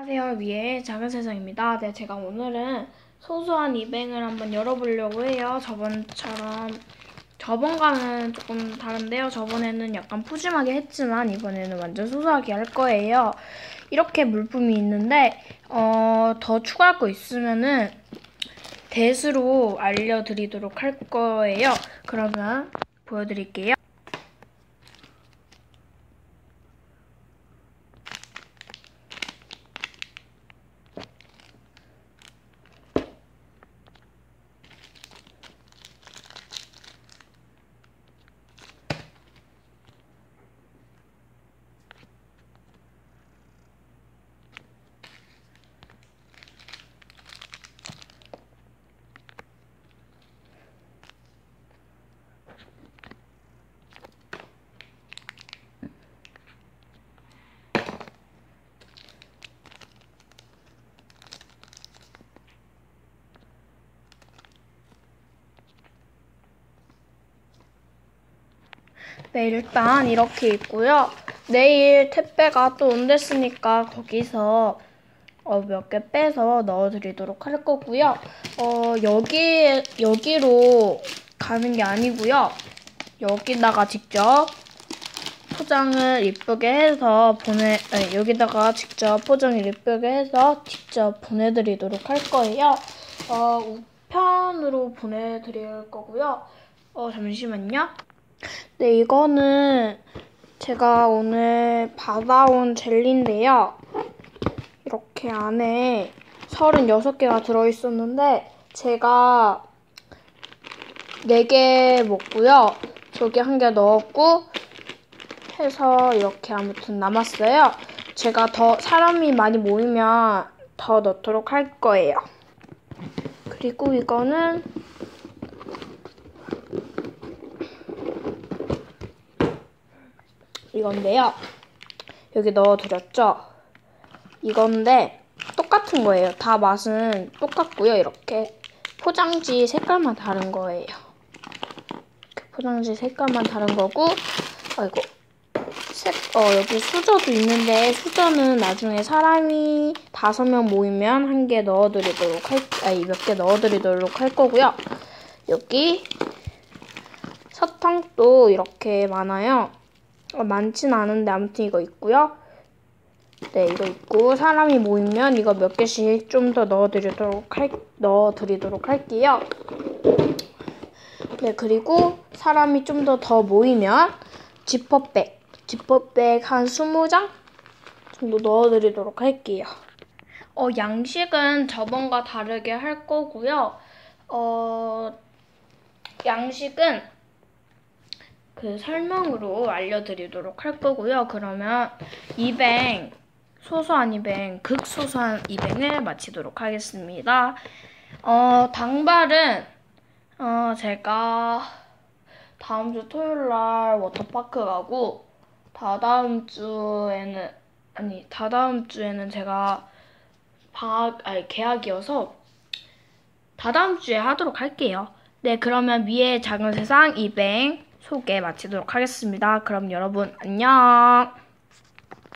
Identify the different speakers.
Speaker 1: 안녕하세요. 위의 작은 세상입니다. 네, 제가 오늘은 소소한 이뱅을 한번 열어보려고 해요. 저번처럼 저번과는 조금 다른데요. 저번에는 약간 푸짐하게 했지만 이번에는 완전 소소하게 할 거예요. 이렇게 물품이 있는데 어, 더 추가할 거 있으면은 대수로 알려드리도록 할 거예요. 그러면 보여드릴게요. 네, 일단 이렇게 있고요. 내일 택배가 또 온댔으니까 거기서 어, 몇 개 빼서 넣어드리도록 할 거고요. 어, 여기, 여기로 가는 게 아니고요. 여기다가 직접 포장을 이쁘게 해서 보내, 아니, 여기다가 직접 포장을 이쁘게 해서 직접 보내드리도록 할 거예요. 어, 우편으로 보내드릴 거고요. 어, 잠시만요. 네, 이거는 제가 오늘 받아온 젤리인데요. 이렇게 안에 36개가 들어있었는데, 제가 4개 먹고요. 저기 한 개 넣었고, 해서 이렇게 아무튼 남았어요. 제가 더 사람이 많이 모이면 더 넣도록 할 거예요. 그리고 이거는 이건데요. 여기 넣어드렸죠? 이건데 똑같은 거예요. 다 맛은 똑같고요. 이렇게 포장지 색깔만 다른 거예요. 포장지 색깔만 다른 거고 아이고 색, 어, 여기 수저도 있는데 수저는 나중에 사람이 다섯 명 모이면 한 개 넣어드리도록 할, 아니 몇 개 넣어드리도록 할 거고요. 여기 사탕도 이렇게 많아요. 어, 많진 않은데 아무튼 이거 있고요. 네, 이거 있고 사람이 모이면 이거 몇 개씩 좀 더 넣어드리도록 할 넣어드리도록 할게요. 네, 그리고 사람이 좀 더더 모이면 지퍼백, 지퍼백 한 20장 정도 넣어드리도록 할게요. 어, 양식은 저번과 다르게 할 거고요. 어, 양식은 그 설명으로 알려드리도록 할 거고요. 그러면 이뱅, 소소한 이뱅, 극소소한 이뱅을 마치도록 하겠습니다. 어, 당발은, 어, 제가 다음 주 토요일 날 워터파크 가고, 다다음 주에는, 아니, 다다음 주에는 제가 방학, 아니, 개학이어서 다다음 주에 하도록 할게요. 네, 그러면 위에 작은 세상 이뱅 소개 마치도록 하겠습니다. 그럼 여러분 안녕.